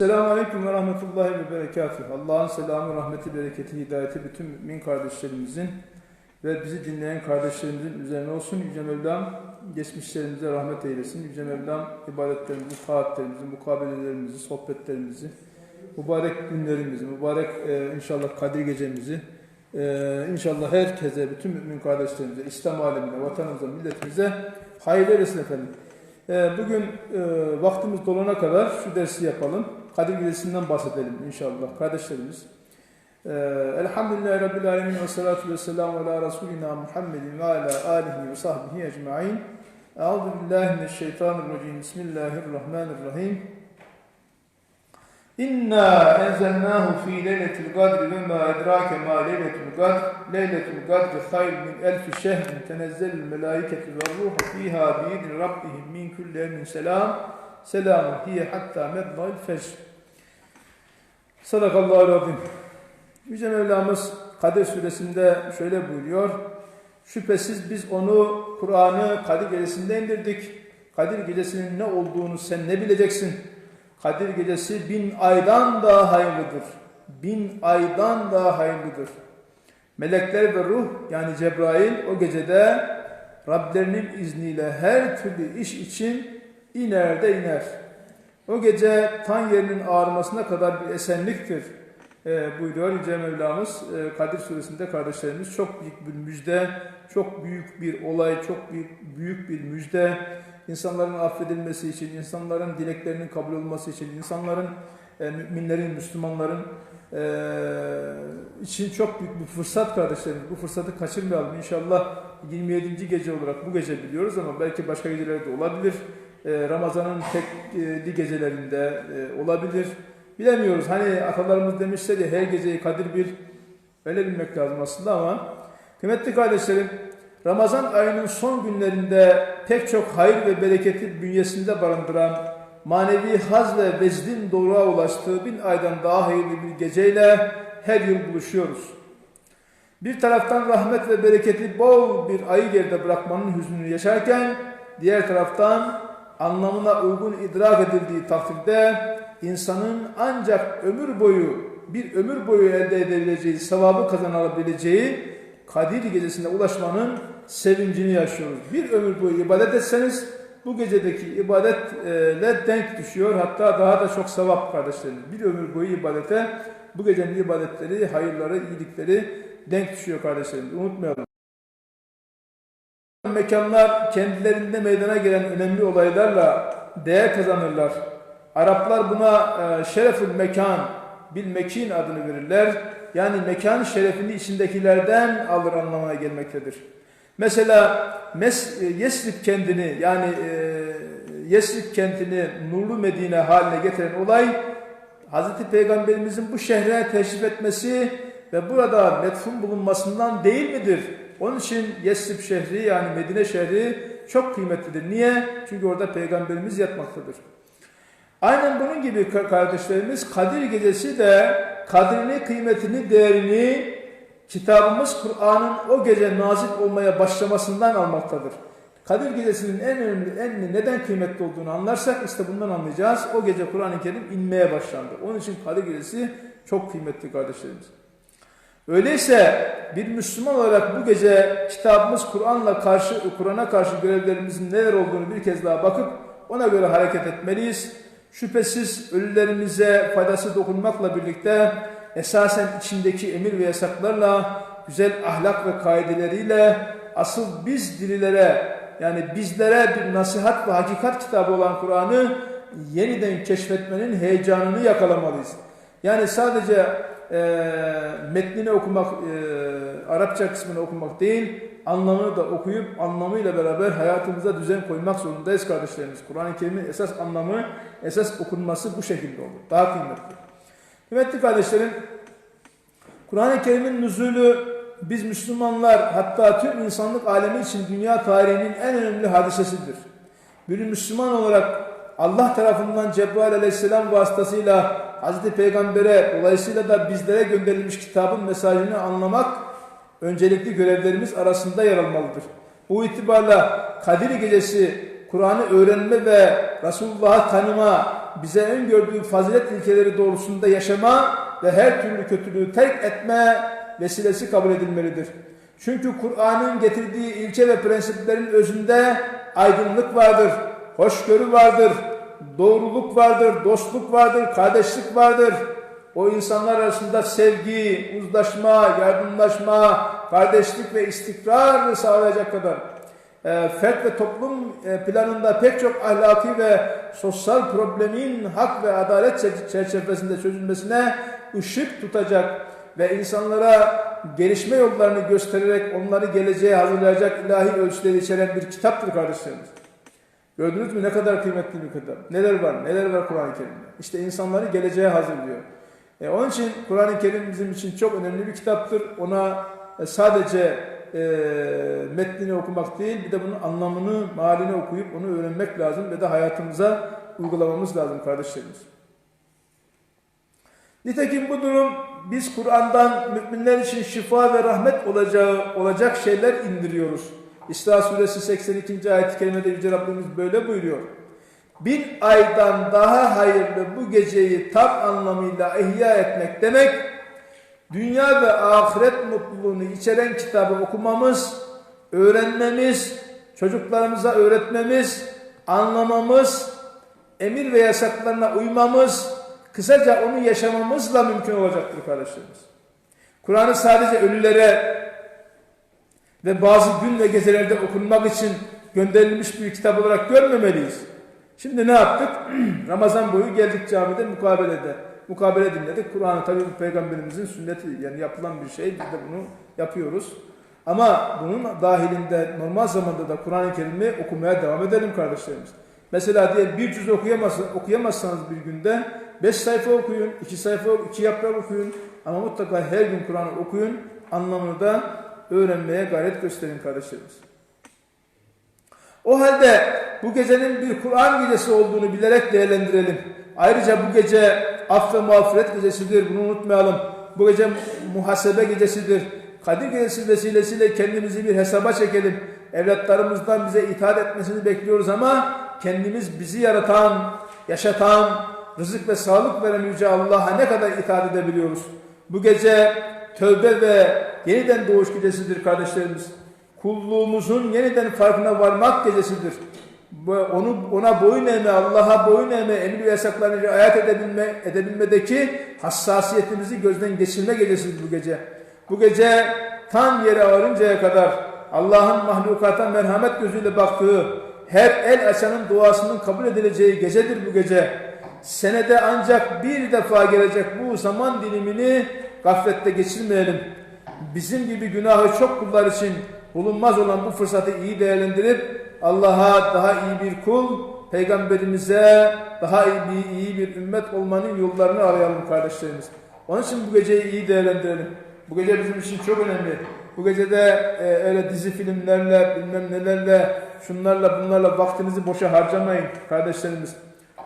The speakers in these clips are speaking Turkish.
Selamun Aleyküm ve Rahmetullahi ve Berekatuhu. Allah'ın selamı, rahmeti, bereketi, hidayeti bütün mümin kardeşlerimizin ve bizi dinleyen kardeşlerimizin üzerine olsun. Yüce Mevlam geçmişlerimize rahmet eylesin. Yüce Mevlam ibadetlerimizi, taatlerimizi, mukabelelerimizi, sohbetlerimizi, mübarek günlerimizi, mübarek e, inşallah Kadir gecemizi, e, inşallah herkese, bütün mümin kardeşlerimize, İslam alemine, vatanımıza, milletimize hayırlı eylesin efendim. Ee, Bugün e, vaktimiz dolana kadar şu dersi yapalım. Kadir Gecesi'nden bahsedelim inşallah kardeşlerimiz. Ee, Elhamdülillahi Rabbil Alemin ve salatu ve selamu ala Resulina Muhammedin ve ala alihi ve sahbihi ecma'in. Euzu billahi mineşşeytanirracim. Bismillahirrahmanirrahim. İnna enzelnahu fi leyletil kadri ve ma edrake ma leyletul kadr. Leyletul kadri hayr min elfi şehrin tenezzelül melaiketu ve ruhu fiha bi'idin rabbihim min kulli emrin selam. Selamun hiye hatta medla'il fecr. Sadakallahu azim. Yüce Mevlamız Kadir suresinde şöyle buyuruyor. Şüphesiz biz onu Kur'an'ı Kadir gecesinde indirdik. Kadir gecesinin ne olduğunu sen ne bileceksin? Kadir gecesi bin aydan daha hayırlıdır. Bin aydan daha hayırlıdır. Melekler ve ruh yani Cebrail o gecede Rablerinin izniyle her türlü iş için iner de iner. O gece tan yerinin ağarmasına kadar bir esenliktir e, buyuruyor Yüce Mevlamız. E, Kadir suresinde kardeşlerimiz çok büyük bir müjde, çok büyük bir olay, çok büyük, büyük bir müjde. İnsanların affedilmesi için, insanların dileklerinin kabul olması için, insanların, e, müminlerin, Müslümanların e, için çok büyük bir fırsat kardeşlerimiz. Bu fırsatı kaçırmayalım. İnşallah 27. gece olarak bu gece biliyoruz ama belki başka gecelerde olabilir. E, Ramazan'ın tekli gecelerinde e, olabilir. Bilemiyoruz. Hani atalarımız demişler ya her geceyi Kadir bir öyle bilmek lazım aslında ama kıymetli kardeşlerim Ramazan ayının son günlerinde pek çok hayır ve bereketi bünyesinde barındıran manevi haz ve vecdin doğruğa ulaştığı bin aydan daha hayırlı bir geceyle her yıl buluşuyoruz. Bir taraftan rahmet ve bereketi bol bir ayı geride bırakmanın hüznünü yaşarken diğer taraftan anlamına uygun idrak edildiği takdirde insanın ancak ömür boyu bir ömür boyu elde edebileceği, sevabı kazanabileceği Kadir gecesine ulaşmanın sevincini yaşıyoruz. Bir ömür boyu ibadet etseniz bu gecedeki ibadetle denk düşüyor. Hatta daha da çok sevap kardeşlerim. Bir ömür boyu ibadete bu gecenin ibadetleri, hayırları, iyilikleri denk düşüyor kardeşlerim. Unutmayalım. Mekanlar kendilerinde meydana gelen önemli olaylarla değer kazanırlar. Araplar buna e, şerefül mekan, bil mekin adını verirler. Yani mekan şerefini içindekilerden alır anlamına gelmektedir. Mesela Mes, Yesrib kendini yani e, Yesrib kentini nurlu Medine haline getiren olay Hazreti Peygamberimizin bu şehre teşrif etmesi ve burada metfun bulunmasından değil midir? Onun için Yesrib şehri yani Medine şehri çok kıymetlidir. Niye? Çünkü orada Peygamberimiz yatmaktadır. Aynen bunun gibi kardeşlerimiz Kadir Gecesi de kadrini, kıymetini, değerini kitabımız Kur'an'ın o gece nazil olmaya başlamasından almaktadır. Kadir Gecesi'nin en önemli, en neden kıymetli olduğunu anlarsak işte bundan anlayacağız. O gece Kur'an-ı Kerim inmeye başlandı. Onun için Kadir Gecesi çok kıymetli kardeşlerimiz. Öyleyse bir Müslüman olarak bu gece kitabımız Kur'an'la karşı Kur'an'a karşı görevlerimizin neler olduğunu bir kez daha bakıp ona göre hareket etmeliyiz. Şüphesiz ölülerimize faydası dokunmakla birlikte esasen içindeki emir ve yasaklarla, güzel ahlak ve kaideleriyle asıl biz dirilere yani bizlere bir nasihat ve hakikat kitabı olan Kur'an'ı yeniden keşfetmenin heyecanını yakalamalıyız. Yani sadece e, metnini okumak, e, Arapça kısmını okumak değil, anlamını da okuyup anlamıyla beraber hayatımıza düzen koymak zorundayız kardeşlerimiz. Kur'an-ı Kerim'in esas anlamı, esas okunması bu şekilde olur. Daha kıymetli. Kıymetli kardeşlerim, Kur'an-ı Kerim'in nüzulü biz Müslümanlar hatta tüm insanlık alemi için dünya tarihinin en önemli hadisesidir. Bir Müslüman olarak Allah tarafından Cebrail aleyhisselam vasıtasıyla Hazreti Peygamber'e dolayısıyla da bizlere gönderilmiş kitabın mesajını anlamak öncelikli görevlerimiz arasında yer almalıdır. Bu itibarla Kadir Gecesi Kur'an'ı öğrenme ve Resulullah'ı tanıma, bize en gördüğü fazilet ilkeleri doğrusunda yaşama ve her türlü kötülüğü terk etme vesilesi kabul edilmelidir. Çünkü Kur'an'ın getirdiği ilke ve prensiplerin özünde aydınlık vardır, hoşgörü vardır, doğruluk vardır, dostluk vardır, kardeşlik vardır. O insanlar arasında sevgi, uzlaşma, yardımlaşma, kardeşlik ve istikrar sağlayacak kadar e, fert ve toplum e, planında pek çok ahlaki ve sosyal problemin hak ve adalet çer- çerçevesinde çözülmesine ışık tutacak ve insanlara gelişme yollarını göstererek onları geleceğe hazırlayacak ilahi ölçüleri içeren bir kitaptır kardeşlerimiz. Gördünüz mü ne kadar kıymetli bir kitap. Neler var, neler var Kur'an-ı Kerim'de. İşte insanları geleceğe hazırlıyor. E, onun için Kur'an-ı Kerim bizim için çok önemli bir kitaptır. Ona e, sadece e, metnini okumak değil, bir de bunun anlamını, malini okuyup onu öğrenmek lazım ve de hayatımıza uygulamamız lazım kardeşlerimiz. Nitekim bu durum biz Kur'an'dan müminler için şifa ve rahmet olacağı olacak şeyler indiriyoruz. İsra suresi 82. ayet-i kerimede Yüce Rabbimiz böyle buyuruyor. Bin aydan daha hayırlı bu geceyi tam anlamıyla ihya etmek demek, dünya ve ahiret mutluluğunu içeren kitabı okumamız, öğrenmemiz, çocuklarımıza öğretmemiz, anlamamız, emir ve yasaklarına uymamız, kısaca onu yaşamamızla mümkün olacaktır kardeşlerimiz. Kur'an'ı sadece ölülere ve bazı gün ve gecelerde okunmak için gönderilmiş bir kitap olarak görmemeliyiz. Şimdi ne yaptık? Ramazan boyu geldik camide mukabelede. Mukabele dinledik. Kur'an'ı tabi bu peygamberimizin sünneti yani yapılan bir şey. Biz de bunu yapıyoruz. Ama bunun dahilinde normal zamanda da Kur'an-ı Kerim'i okumaya devam edelim kardeşlerimiz. Mesela diye bir cüz okuyamazsanız, bir günde beş sayfa okuyun, iki sayfa, iki yaprak okuyun. Ama mutlaka her gün Kur'an'ı okuyun. Anlamını da öğrenmeye gayret gösterin kardeşlerimiz. O halde bu gecenin bir Kur'an gecesi olduğunu bilerek değerlendirelim. Ayrıca bu gece af ve mağfiret gecesidir. Bunu unutmayalım. Bu gece muhasebe gecesidir. Kadir gecesi vesilesiyle kendimizi bir hesaba çekelim. Evlatlarımızdan bize itaat etmesini bekliyoruz ama kendimiz bizi yaratan, yaşatan, rızık ve sağlık veren Yüce Allah'a ne kadar itaat edebiliyoruz? Bu gece tövbe ve yeniden doğuş gecesidir kardeşlerimiz. Kulluğumuzun yeniden farkına varmak gecesidir. Onu ona boyun eğme, Allah'a boyun eğme, emir ve yasaklarına riayet edebilme, edebilmedeki hassasiyetimizi gözden geçirme gecesidir bu gece. Bu gece tam yere varıncaya kadar Allah'ın mahlukata merhamet gözüyle baktığı, her el açanın duasının kabul edileceği gecedir bu gece. Senede ancak bir defa gelecek bu zaman dilimini gaflette geçirmeyelim. Bizim gibi günahı çok kullar için bulunmaz olan bu fırsatı iyi değerlendirip Allah'a daha iyi bir kul, peygamberimize daha iyi bir, iyi bir ümmet olmanın yollarını arayalım kardeşlerimiz. Onun için bu geceyi iyi değerlendirelim. Bu gece bizim için çok önemli. Bu gecede e, öyle dizi filmlerle, bilmem nelerle, şunlarla bunlarla vaktinizi boşa harcamayın kardeşlerimiz.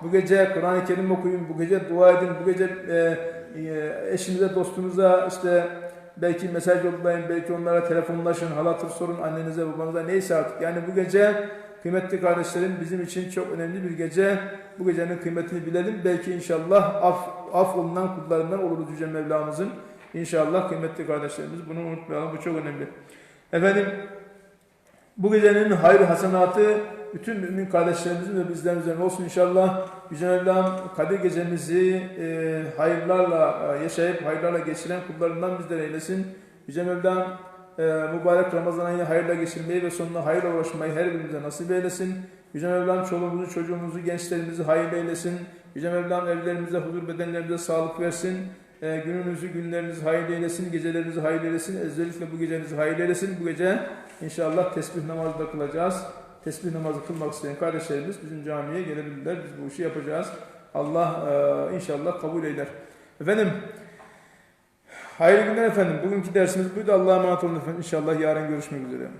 Bu gece Kur'an-ı Kerim okuyun, bu gece dua edin, bu gece e, e, eşinize, dostunuza işte belki mesaj yollayın, belki onlara telefonlaşın, hal hatır sorun annenize, babanıza neyse artık. Yani bu gece kıymetli kardeşlerim bizim için çok önemli bir gece. Bu gecenin kıymetini bilelim. Belki inşallah af, af olunan kullarından oluruz Yüce Mevlamızın. İnşallah kıymetli kardeşlerimiz bunu unutmayalım. Bu çok önemli. Efendim bu gecenin hayır hasenatı bütün mümin kardeşlerimizin ve bizlerin üzerine olsun inşallah. Yüce Mevlam Kadir gecemizi e, hayırlarla e, yaşayıp hayırlarla geçiren kullarından bizleri eylesin. Yüce Mevlam e, mübarek Ramazan ayını hayırla geçirmeyi ve sonuna hayırla ulaşmayı her birimize nasip eylesin. Yüce Mevlam çoluğumuzu, çocuğumuzu, gençlerimizi hayırlı eylesin. Yüce Mevlam evlerimize, huzur bedenlerimize sağlık versin. E, gününüzü, günlerinizi hayırlı eylesin, gecelerinizi hayırlı eylesin. Özellikle bu gecenizi hayırlı eylesin. Bu gece inşallah tesbih namazı da kılacağız. Tesbih namazı kılmak isteyen kardeşlerimiz bizim camiye gelebilirler. Biz bu işi yapacağız. Allah e, inşallah kabul eder. Efendim, hayırlı günler efendim. Bugünkü dersimiz buydu. Allah'a emanet olun efendim. İnşallah yarın görüşmek üzere.